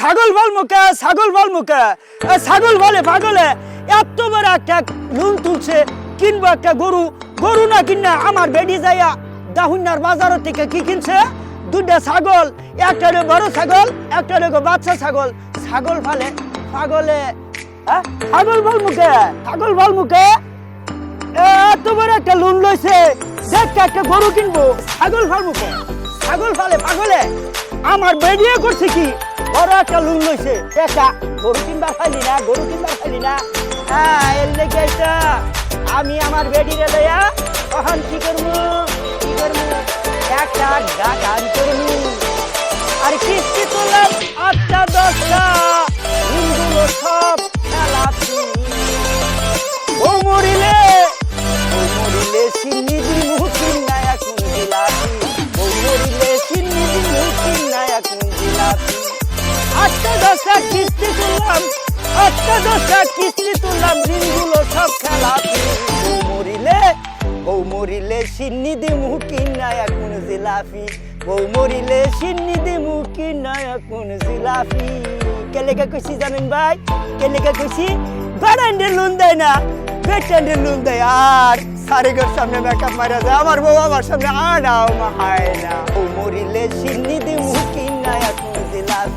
ছাগল বল মুখে, ছাগল বল মুখে। ছাগল বলে পাগলে, এত বড় একটা লোন তুলছে, কিনবো একটা গরু। গরু না কিনা আমার বেডি যাইয়া দাহুন্নার বাজার থেকে কি কিনছে? দুটা ছাগল, একটা রে বড় ছাগল, একটা হলো বাচ্চা ছাগল। ছাগল ফালে পাগলে? ছাগল বল মুখে, ছাগল বল মুখে। এত বড় একটা লোন লইছে দেখ একটা গরু কিনবো। ছাগল ফালবো কো? ছাগল ফালে পাগলে। আমার বেরিয়ে করছে কি? বড় একটা লোন লইছে। একটা গরু কিনবার ফাইলি না, গরু কিনবার না। হ্যাঁ এর লেগে আমি আমার বেডিরে লইয়া তখন কি করব? কি করব? একটা গান করব। আর কিস্তি তুললাম আটটা, দশটা। সব খেলাপি ও মরিলে ও মরিলে আটটা দশটা কিস্তি তুললাম আটটা দশটা কিস্তি তুললাম ঋণগুলো সব খেলাপি ও মরিলে ও মরিলে সিন্নি দিমু কোন জিলাপি? ও মরিলে সিন্নি দিমু কোন জিলাপি? কেলেকা কইছি জানেন ভাই? কেলেকা কইছি? বারান্ডে লোন দেয় না বেটান্ডে লোন দেয় আর সারেগর সামনে মেকআপ মারা যায়, আমার বউ আমার সামনে আনাও মাহায় না। ও মরিলে সিন্নি দিমু কোন জিলাপি?